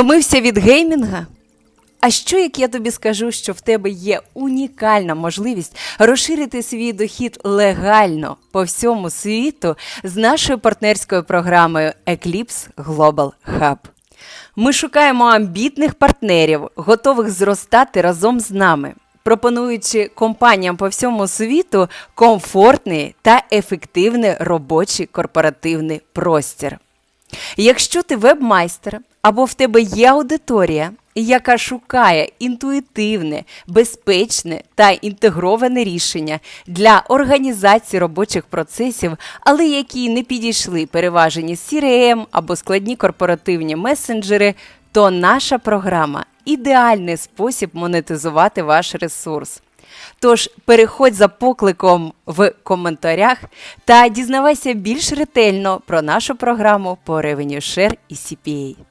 Втомився від геймінга? А що як я тобі скажу, що в тебе є унікальна можливість розширити свій дохід легально по всьому світу з нашою партнерською програмою Eclipse Global Hub? Ми шукаємо амбітних партнерів, готових зростати разом з нами, пропонуючи компаніям по всьому світу комфортний та ефективний робочий корпоративний простір. Якщо ти вебмайстер або в тебе є аудиторія, яка шукає інтуїтивне, безпечне та інтегроване рішення для організації робочих процесів, але які не підійшли переважені CRM або складні корпоративні месенджери, то наша програма ідеальний спосіб монетизувати ваш ресурс. Тож переходь за покликом в коментарях та дізнавайся більш ретельно про нашу програму по Revenue Share і CPA.